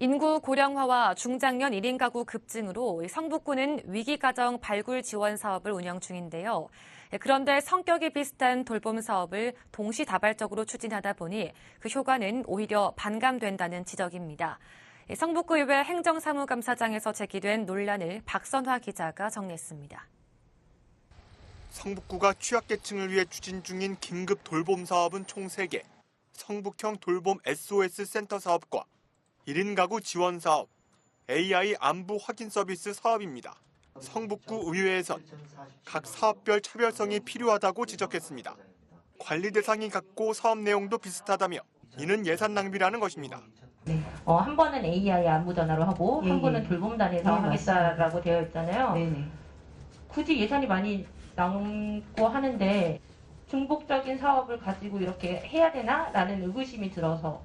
인구 고령화와 중장년 1인 가구 급증으로 성북구는 위기가정 발굴 지원 사업을 운영 중인데요. 그런데 성격이 비슷한 돌봄 사업을 동시다발적으로 추진하다 보니 그 효과는 오히려 반감된다는 지적입니다. 성북구의회 행정사무감사장에서 제기된 논란을 박선화 기자가 정리했습니다. 성북구가 취약계층을 위해 추진 중인 긴급 돌봄 사업은 총 3개. 성북형 돌봄 SOS 센터 사업과 1인 가구 지원 사업, AI 안부 확인 서비스 사업입니다. 성북구 의회에선 각 사업별 차별성이 필요하다고 지적했습니다. 관리 대상이 같고 사업 내용도 비슷하다며 이는 예산 낭비라는 것입니다. 어, 한 번은 AI 안무 전화로 하고 예, 한 예. 번은 돌봄단에서 네, 하겠다라고 되어 있잖아요. 네네. 굳이 예산이 많이 남고 하는데 중복적인 사업을 가지고 이렇게 해야 되나라는 의구심이 들어서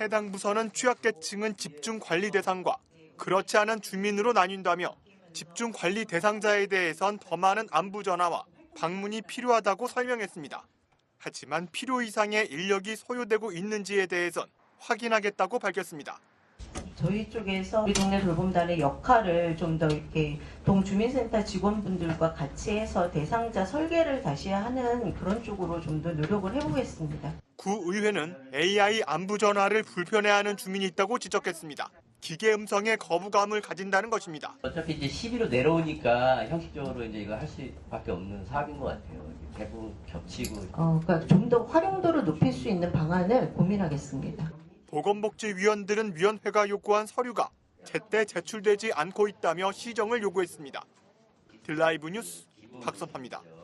해당 부서는 취약계층은 집중 관리 대상과 그렇지 않은 주민으로 나뉜다며 집중 관리 대상자에 대해선 더 많은 안부 전화와 방문이 필요하다고 설명했습니다. 하지만 필요 이상의 인력이 소요되고 있는지에 대해선 확인하겠다고 밝혔습니다. 저희 쪽에서 우리 동네 돌봄단의 역할을 좀 더 이렇게 동주민센터 직원분들과 같이 해서 대상자 설계를 다시 하는 그런 쪽으로 좀 더 노력을 해보겠습니다. 구의회는 AI 안부 전화를 불편해하는 주민이 있다고 지적했습니다. 기계 음성에 거부감을 가진다는 것입니다. 어차피 이제 12로 내려오니까 형식적으로 이제 이거 할 수밖에 없는 사업인 것 같아요. 대부분 겹치고 어, 그러니까 좀 더 활용도를 높일 수 있는 방안을 고민하겠습니다. 보건복지위원들은 위원회가 요구한 서류가 제때 제출되지 않고 있다며 시정을 요구했습니다. 딜라이브 뉴스 박선파입니다.